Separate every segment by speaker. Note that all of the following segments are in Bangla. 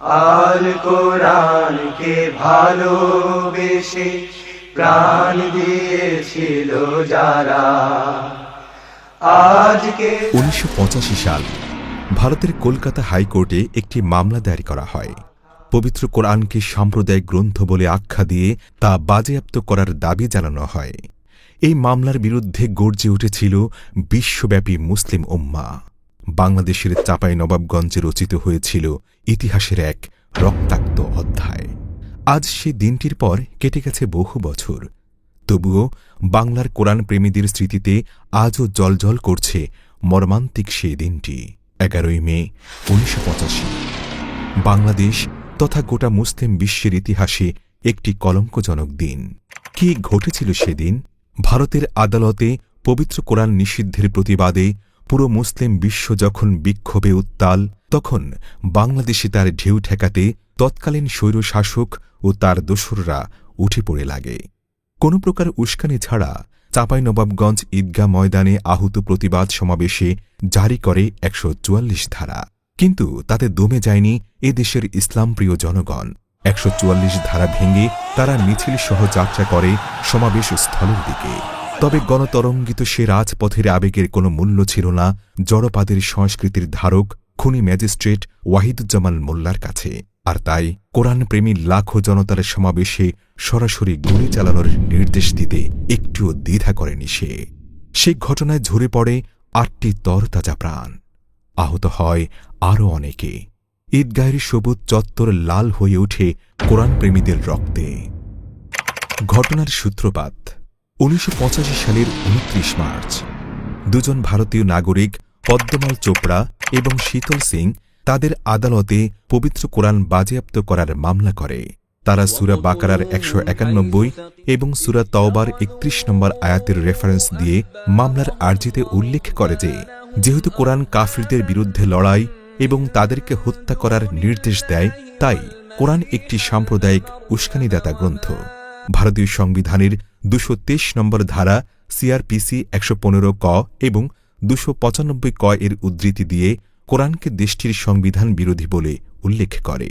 Speaker 1: আল কোরআনকে ভালোবেসে প্রাণ দিয়েছিল যারা। আজকে
Speaker 2: উনিশশো সাল ভারতের কলকাতা হাইকোর্টে একটি মামলা দায়ের করা হয়। পবিত্র কোরআনকে সাম্প্রদায়িক গ্রন্থ বলে আখ্যা দিয়ে তা বাজেয়াপ্ত করার দাবি জানানো হয়। এই মামলার বিরুদ্ধে গর্জে উঠেছিল বিশ্বব্যাপী মুসলিম উম্মা। বাংলাদেশের চাপাই নবাবগঞ্জে রচিত হয়েছিল ইতিহাসের এক রক্তাক্ত অধ্যায়। আজ সে দিনটির পর কেটে গেছে বহু বছর। তবুও বাংলার কোরআন প্রেমীদের স্মৃতিতে আজও জলজল করছে মর্মান্তিক সেই দিনটি। এগারোই মে, উনিশশো পঁচাশি। বাংলাদেশ তথা গোটা মুসলিম বিশ্বের ইতিহাসে একটি কলঙ্কজনক দিন। কি ঘটেছিল সেদিন? ভারতের আদালতে পবিত্র কোরআন নিষিদ্ধের প্রতিবাদে পুরো মুসলিম বিশ্ব যখন বিক্ষোভে উত্তাল, তখন বাংলাদেশে তার ঢেউ ঠেকাতে তৎকালীন স্বৈরশাসক ও তার দোসররা উঠে পড়ে লাগে। কোনো প্রকার উস্কানি ছাড়া চাঁপাইনবাবগঞ্জ ঈদগাহ ময়দানে আহত প্রতিবাদ সমাবেশে জারি করে একশো চুয়াল্লিশ ধারা। কিন্তু তাতে দমে যায়নি এ দেশের ইসলামপ্রিয় জনগণ। একশ চুয়াল্লিশ ধারা ভেঙে তারা মিছিল সহ যাত্রা করে সমাবেশ স্থলের দিকে। তবে গণতরঙ্গিত সে রাজপথের আবেগের কোনো মূল্য ছিল না, জড়পাদের সংস্কৃতির ধারক খুনি ম্যাজিস্ট্রেট ওয়াহিদুজ্জামান মোল্লার কাছে। আর তাই কোরআনপ্রেমী লাখো জনতার সমাবেশে সরাসরি গুলি চালানোর নির্দেশ দিতে একটুও দ্বিধা করেনি সে। সে ঘটনায় ঝরে পড়ে আটটি তরতাজা প্রাণ। আহত হয় আরও অনেকে। ঈদগাহের সবুজ চত্বর লাল হয়ে ওঠে কোরআন প্রেমীদের রক্তে। ঘটনার সূত্রপাত উনিশশো পঁচাশি সালের উনত্রিশ মার্চ। দুজন ভারতীয় নাগরিক, পদ্মমাল চোপড়া এবং শীতল সিং, তাদের আদালতে পবিত্র কোরআন বাজেয়াপ্ত করার মামলা করে। তারা সুরা বাকারার একশো একানব্বই এবং সুরা তওবার একত্রিশ নম্বর আয়াতের রেফারেন্স দিয়ে মামলার আর্জিতে উল্লেখ করে যে, যেহেতু কোরআন কাফিরদের বিরুদ্ধে লড়াই এবং তাদেরকে হত্যা করার নির্দেশ দেয়, তাই কোরআন একটি সাম্প্রদায়িক উস্কানিদাতা গ্রন্থ। ভারতীয় সংবিধানের দুশো নম্বর ধারা সিআরপিসি একশো পনেরো ক এবং দুশো পঁচানব্বই ক এর উদ্ধৃতি দিয়ে কোরআনকে দেশটির সংবিধান বিরোধী বলে উল্লেখ করে।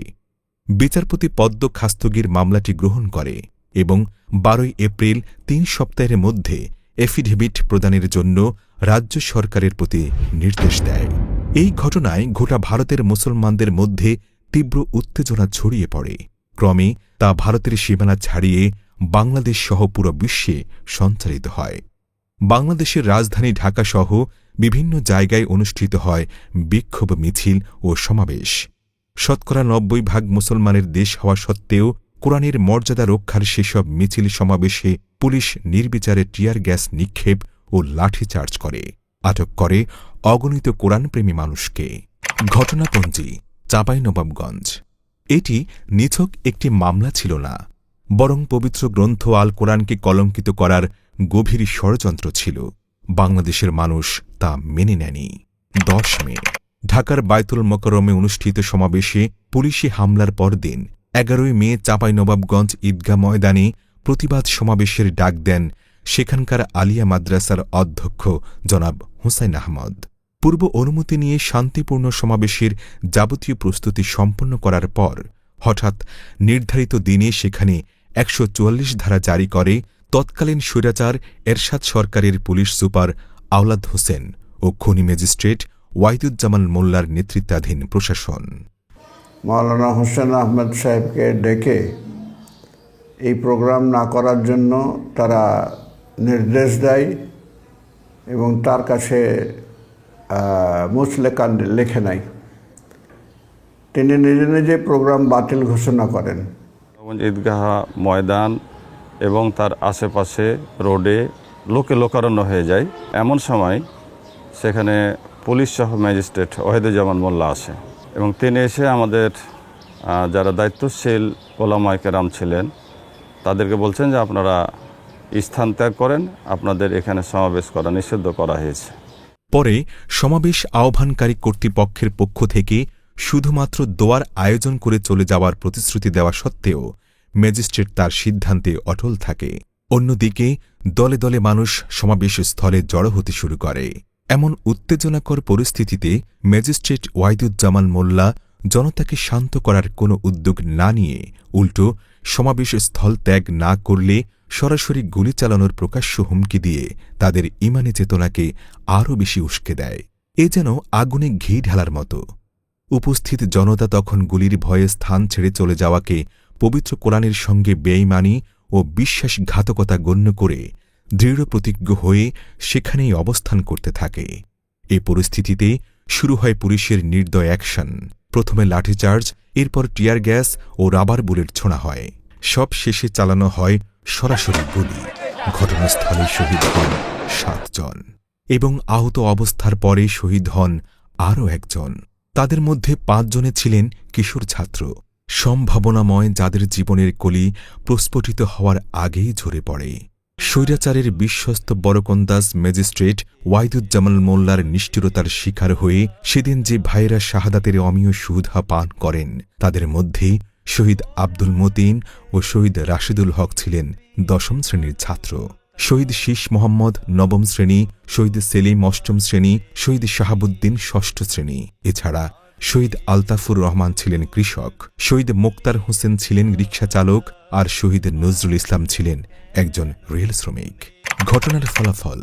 Speaker 2: বিচারপতি পদ্ম খাস্তগির মামলাটি গ্রহণ করে এবং বারোই এপ্রিল তিন সপ্তাহের মধ্যে এফিডেভিট প্রদানের জন্য রাজ্য সরকারের প্রতি নির্দেশ দেয়। এই ঘটনায় গোটা ভারতের মুসলমানদের মধ্যে তীব্র উত্তেজনা ছড়িয়ে পড়ে। ক্রমে তা ভারতের সীমানা ছাড়িয়ে বাংলাদেশ সহ পুরো বিশ্বে সঞ্চারিত হয়। বাংলাদেশের রাজধানী ঢাকাসহ বিভিন্ন জায়গায় অনুষ্ঠিত হয় বিক্ষোভ মিছিল ও সমাবেশ। শতকরা নব্বই ভাগ মুসলমানের দেশ হওয়া সত্ত্বেও কোরআনের মর্যাদা রক্ষার সেসব মিছিল সমাবেশে পুলিশ নির্বিচারে টিয়ার গ্যাস নিক্ষেপ ও লাঠিচার্জ করে। আটক করে অগণিত কোরআনপ্রেমী মানুষকে। ঘটনাপঞ্জি, চাঁপাইনবাবগঞ্জ। এটি নিছক একটি মামলা ছিল না। বরং পবিত্র গ্রন্থ আল কোরআনকে কলঙ্কিত করার গভীর ষড়যন্ত্র ছিল। বাংলাদেশের মানুষ তা মেনে নেয়নি। দশ মে, ঢাকার বায়তুল মকরমে অনুষ্ঠিত সমাবেশে পুলিশি হামলার পরদিন এগারোই মে চাঁপাইনবাবগঞ্জ ঈদগাহ ময়দানে প্রতিবাদ সমাবেশের ডাক দেন সেখানকার আলিয়া মাদ্রাসার অধ্যক্ষ জনাব হুসাইন আহমদ। পূর্ব অনুমতি নিয়ে শান্তিপূর্ণ সমাবেশের যাবতীয় প্রস্তুতি সম্পন্ন করার পর হঠাৎ নির্ধারিত দিনে সেখানে একশো চুয়াল্লিশ ধারা জারি করে তৎকালীন স্বৈরাচার এরশাদ সরকারের পুলিশ সুপার আওলাদ হোসেন ও খনি ম্যাজিস্ট্রেট ওয়াইদুজ্জামান মোল্লার নেতৃত্বাধীন প্রশাসন।
Speaker 3: মাওলানা হোসেন আহমেদ সাহেবকে ডেকে এই প্রোগ্রাম না করার জন্য তারা নির্দেশ দেয় এবং তার কাছে মুসলেকা লেখে নাই তিনি নিজে নিজে প্রোগ্রাম বাতিল ঘোষণা করেন।
Speaker 4: ঈদগাহ, ময়দান এবং তার আশেপাশে রোডে লোকে লোকারণ্য হয়ে যায়। এমন সময় সেখানে পুলিশ সহ ম্যাজিস্ট্রেট ওহেদুজ্জামান মোল্লা আসে এবং তিনি এসে আমাদের যারা দায়িত্বশীল ওলামায় কেরাম ছিলেন, তাদেরকে বলছেন যে আপনারা স্থান ত্যাগ করেন, আপনাদের এখানে সমাবেশ করা নিষিদ্ধ করা হয়েছে।
Speaker 2: পরে সমাবেশ আহ্বানকারী কর্তৃপক্ষের পক্ষ থেকে শুধুমাত্র দোয়ার আয়োজন করে চলে যাওয়ার প্রতিশ্রুতি দেওয়া সত্ত্বেও ম্যাজিস্ট্রেট তার সিদ্ধান্তে অটল থাকে। অন্যদিকে, দলে দলে মানুষ সমাবেশ স্থলে জড়ো হতে শুরু করে। এমন উত্তেজনাকর পরিস্থিতিতে ম্যাজিস্ট্রেট ওয়াইদুজ্জামান মোল্লা জনতাকে শান্ত করার কোনো উদ্যোগ না নিয়ে উল্টো সমাবেশ স্থল ত্যাগ না করলে সরাসরি গুলি চালানোর প্রকাশ্য হুমকি দিয়ে তাদের ইমানি চেতনাকে আরও বেশি উস্কে দেয়। এ যেন আগুনে ঘি ঢালার মতো। উপস্থিত জনতা তখন গুলির ভয়ে স্থান ছেড়ে চলে যাওয়াকে পবিত্র কোরআনের সঙ্গে বেইমানি ও বিশ্বাসঘাতকতা গণ্য করে দৃঢ় প্রতিজ্ঞ হয়ে সেখানেই অবস্থান করতে থাকে। এ পরিস্থিতিতে শুরু হয় পুলিশের নির্দয় অ্যাকশন। প্রথমে লাঠিচার্জ এরপর টিয়ার গ্যাস ও রাবার বুলেট ছোঁড়া হয়। সব শেষে চালানো হয় সরাসরি গুলি। ঘটনাস্থলে শহীদ হন সাতজন এবং আহত অবস্থার পরে শহীদ হন আরও একজন। তাদের মধ্যে পাঁচজনে ছিলেন কিশোর ছাত্র, সম্ভাবনাময় যাদের জীবনের কলি প্রস্ফুটিত হওয়ার আগেই ঝরে পড়ে। স্বৈরাচারের বিশ্বস্ত বরকন্দাজ ম্যাজিস্ট্রেট ওয়াইদুজ্জামাল মোল্লার নিষ্ঠুরতার শিকার হয়ে সেদিন যে ভাইয়েরা শাহাদাতের অমীয় সুধা পান করেন, তাদের মধ্যেই শহীদ আব্দুল মতিন ও শহীদ রাশিদুল হক ছিলেন দশম শ্রেণির ছাত্র। শহীদ শীষ মোহাম্মদ নবম শ্রেণি, শহীদ সেলিম অষ্টম শ্রেণি, শহীদ শাহাবুদ্দিন ষষ্ঠ শ্রেণি। এছাড়া শহীদ আলতাফুর রহমান ছিলেন কৃষক, শহীদ মোক্তার হোসেন ছিলেন রিক্সা চালক আর শহীদ নজরুল ইসলাম ছিলেন একজন রেল শ্রমিক। ঘটনার ফলাফল,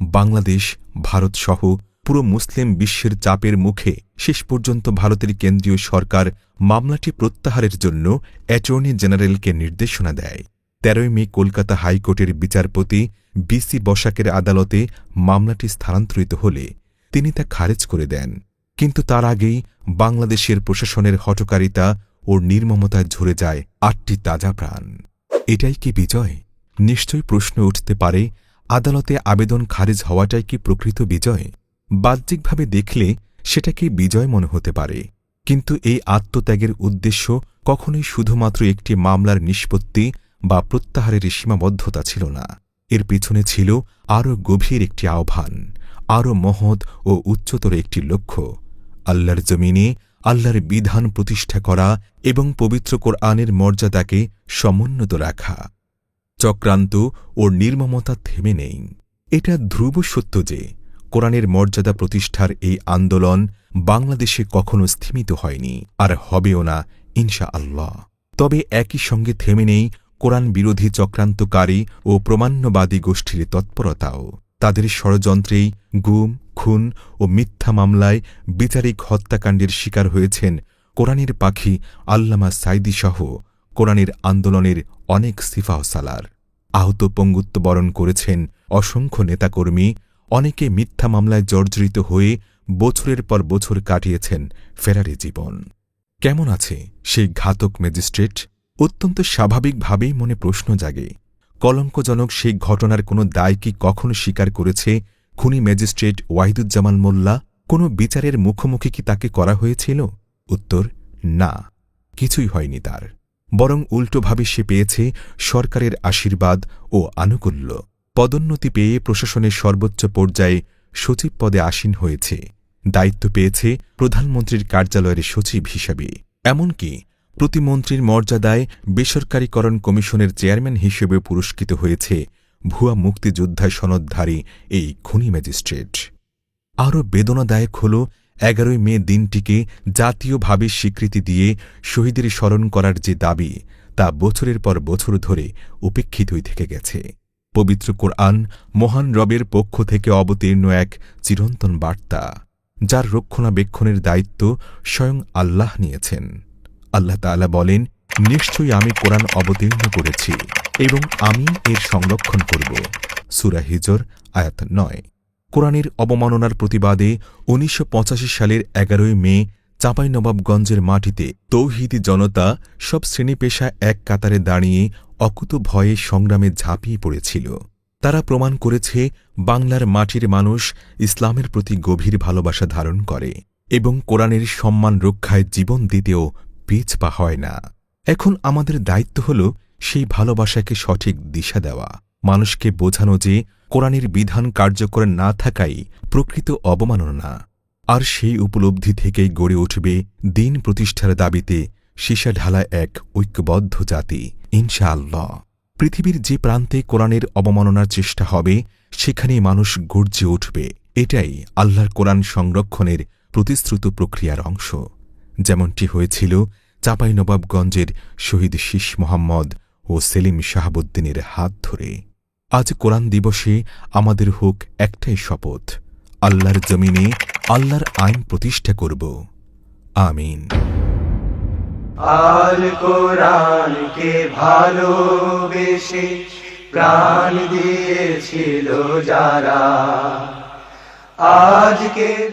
Speaker 2: বাংলাদেশ, ভারত সহ পুরো মুসলিম বিশ্বের চাপের মুখে শেষ পর্যন্ত ভারতের কেন্দ্রীয় সরকার মামলাটি প্রত্যাহারের জন্য অ্যাটর্নি জেনারেলকে নির্দেশনা দেয়। তেরোই মে কলকাতা হাইকোর্টের বিচারপতি বিসি বসাকের আদালতে মামলাটি স্থানান্তরিত হলে তিনি তা খারেজ করে দেন। কিন্তু তার আগেই বাংলাদেশের প্রশাসনের হটকারিতা ও নির্মমতায় ঝরে যায় আটটি তাজা প্রাণ। এটাই কি বিজয়? নিশ্চয়ই প্রশ্ন উঠতে পারে, আদালতে আবেদন খারিজ হওয়াটাই কি প্রকৃত বিজয়? বাহ্যিকভাবে দেখলে সেটা কি বিজয় মনে হতে পারে। কিন্তু এই আত্মত্যাগের উদ্দেশ্য কখনোই শুধুমাত্র একটি মামলার নিষ্পত্তি বা প্রত্যাহারের সীমাবদ্ধতা ছিল না। এর পেছনে ছিল আরও গভীর একটি আহ্বান, আরও মহৎ ও উচ্চতর একটি লক্ষ্য, আল্লাহর জমিনে আল্লাহর বিধান প্রতিষ্ঠা করা এবং পবিত্র কোরআনের মর্যাদাকে সমুন্নত রাখা। চক্রান্ত ও নির্মমতা থেমে নেই। এটা ধ্রুব সত্য যে, কোরআনের মর্যাদা প্রতিষ্ঠার এই আন্দোলন বাংলাদেশে কখনো স্থিমিত হয়নি, আর হবেও না ইনশা আল্লাহ তবে একই সঙ্গে থেমে নেই কোরআন বিরোধী চক্রান্তকারী ও প্রমাণ্যবাদী গোষ্ঠীর তৎপরতাও। তাদের ষড়যন্ত্রেই গুম, খুন ও মিথ্যা মামলায় বিচারিক হত্যাকাণ্ডের শিকার হয়েছেন কোরআনের পাখি আল্লামা সাইদি সহ কোরআনের আন্দোলনের অনেক সিফাহ সালার আহত পঙ্গুত্ব বরণ করেছেন অসংখ্য নেতাকর্মী, অনেকে মিথ্যা মামলায় জর্জরিত হয়ে বছরের পর বছর কাটিয়েছেন ফেরারি জীবন। কেমন আছে সেই ঘাতক ম্যাজিস্ট্রেট? অত্যন্ত স্বাভাবিকভাবেই মনে প্রশ্ন জাগে, কলঙ্কজনক সেই ঘটনার কোনো দায় কি কখনো স্বীকার করেছে খুনি ম্যাজিস্ট্রেট ওয়াহিদুজ্জামান মোল্লা? কোনো বিচারের মুখোমুখি কি তাকে করা হয়েছিল? উত্তর, না, কিছুই হয়নি তার। বরং উল্টোভাবে সে পেয়েছে সরকারের আশীর্বাদ ও আনুকূল্য। পদোন্নতি পেয়ে প্রশাসনের সর্বোচ্চ পর্যায়ে সচিব পদে আসীন হয়েছে। দায়িত্ব পেয়েছে প্রধানমন্ত্রীর কার্যালয়ের সচিব হিসাবে। এমনকি প্রতিমন্ত্রীর মর্যাদায় বেসরকারীকরণ কমিশনের চেয়ারম্যান হিসেবে পুরস্কৃত হয়েছে ভুয়া মুক্তিযোদ্ধায় সনদধারী এই খুনি ম্যাজিস্ট্রেট। আরও বেদনাদায়ক হল, এগারোই মে দিনটিকে জাতীয়ভাবে স্বীকৃতি দিয়ে শহীদের স্মরণ করার যে দাবি, তা বছরের পর বছর ধরে উপেক্ষিতই থেকে গেছে। পবিত্র কোরআন মহান রবের পক্ষ থেকে অবতীর্ণ এক চিরন্তন বার্তা, যার রক্ষণাবেক্ষণের দায়িত্ব স্বয়ং আল্লাহ নিয়েছেন। আল্লাহ তাআলা বলেন, নিশ্চয়ই আমি কোরআন অবতীর্ণ করেছি এবং আমি এর সংরক্ষণ করব। সুরা হিজর, আয়াত নয়। কোরআনের অবমাননার প্রতিবাদে উনিশশো পঁচাশি সালের এগারোই মে চাঁপাইনবাবগঞ্জের মাটিতে তৌহিদি জনতা সব শ্রেণি পেশা এক কাতারে দাঁড়িয়ে অকুত ভয়ে সংগ্রামে ঝাঁপিয়ে পড়েছিল। তারা প্রমাণ করেছে বাংলার মাটির মানুষ ইসলামের প্রতি গভীর ভালোবাসা ধারণ করে এবং কোরআনের সম্মান রক্ষায় জীবন দিতেও পিছপা হয় না। এখন আমাদের দায়িত্ব হল সেই ভালোবাসাকে সঠিক দিশা দেওয়া। মানুষকে বোঝানো যে কোরআনের বিধান কার্যকর না থাকাই প্রকৃত অবমাননা। আর সেই উপলব্ধি থেকেই গড়ে উঠবে দিন প্রতিষ্ঠার দাবিতে সীসা ঢালা এক ঐক্যবদ্ধ জাতি, ইনশাআল্লাহ। পৃথিবীর যে প্রান্তে কোরআনের অবমাননার চেষ্টা হবে, সেখানেই মানুষ গর্জে উঠবে। এটাই আল্লাহর কোরআন সংরক্ষণের প্রতিশ্রুত প্রক্রিয়ার অংশ। যেমনটি হয়েছিল চাঁপাইনবাবগঞ্জের শহীদ শীষ মোহাম্মদ ও সেলিম শাহাবুদ্দিনের হাত ধরে। আজ কোরআন দিবসে আমাদের হোক একটাই শপথ, আল্লাহর জমিনে আল্লাহর আইন প্রতিষ্ঠা করব। আমিন।
Speaker 1: আল কোরআনকে ভালোবেসে প্রাণ দিয়েছিল যারা। আজকে